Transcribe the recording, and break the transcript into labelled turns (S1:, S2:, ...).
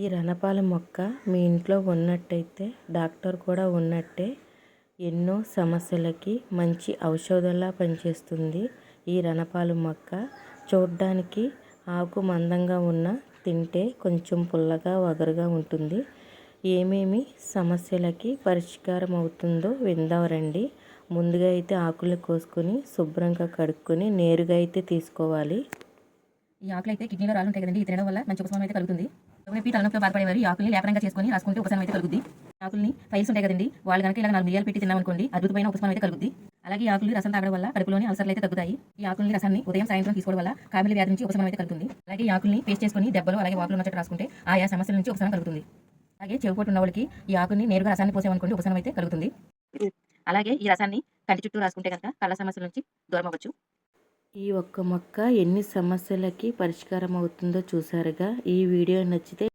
S1: ఈ రణపాల మొక్క మీ ఇంట్లో ఉన్నట్టయితే డాక్టర్ కూడా ఉన్నట్టే ఎన్నో సమస్యలకి మంచి ఔషధంలా పనిచేస్తుంది ఈ రణపాలు మొక్క. చూడ్డానికి ఆకు మందంగా ఉన్న తింటే కొంచెం పుల్లగా వగరుగా ఉంటుంది. ఏమేమి సమస్యలకి పరిష్కారం అవుతుందో విందాం రండి. ముందుగా అయితే ఆకులు కోసుకొని శుభ్రంగా కడుక్కొని నేరుగా అయితే తీసుకోవాలి.
S2: ఈ ఆకులు అయితే కిడ్నీలో రాళ్ళు ఉంటాయి కదండి తినడం వల్ల మంచి ఉపశమనం అయితే కలుగుతుంది. నొప్పి తలనొప్పితో బాధపడేవారు ఈ ఆకుల్ని లేపనంగా చేసుకొని రాసుకుంటే ఉపశమనం అయితే కలుగుద్ది. ఆకుల్ని ఫైల్స్ ఉంటాయి కదండి వాళ్ళు కనుక ఇలా నాలుగు మిరియాలు పెట్టి తిన్నామనుకోండి అద్భుతమైన ఉపశమనం అయితే కలుగుద్ది. అలాగే ఈ ఆకుల్ని రసం తాగడం వల్ల కడుపులోని అల్సర్లు అయితే తగ్గుతాయి. ఈ ఆకుల్ని రసాన్ని ఉదయం సాయంత్రం తీసుకోవడం వల్ల కామిలి వ్యాధి నుంచి ఉపశమనం అయితే కలుగుతుంది. అలాగే ఈ ఆకుల్ని పేస్ట్ చేసుకొని దెబ్బలు అలాగే వాకులు ఉన్నట్టు రాసుకుంటే ఆయా సమస్యల నుంచి ఉపశమనం కలుగుతుంది. అలాగే చెవిపోటు ఉన్న వాళ్ళకి ఈ ఆకుని నేరుగా రసాన్ని పోసామనుకోండి ఉపశమనం అయితే కలుగుతుంది. అలాగే ఈ రసాన్ని కంటి చుట్టూ రాసుకుంటే కనుక కళ్ళ సమస్యల నుంచి దూరం అవ్వచ్చు.
S1: ఈ ఒక్క మొక్క ఎన్ని సమస్యలకి పరిష్కారం అవుతుందో చూసారుగా ఈ వీడియో నచ్చితే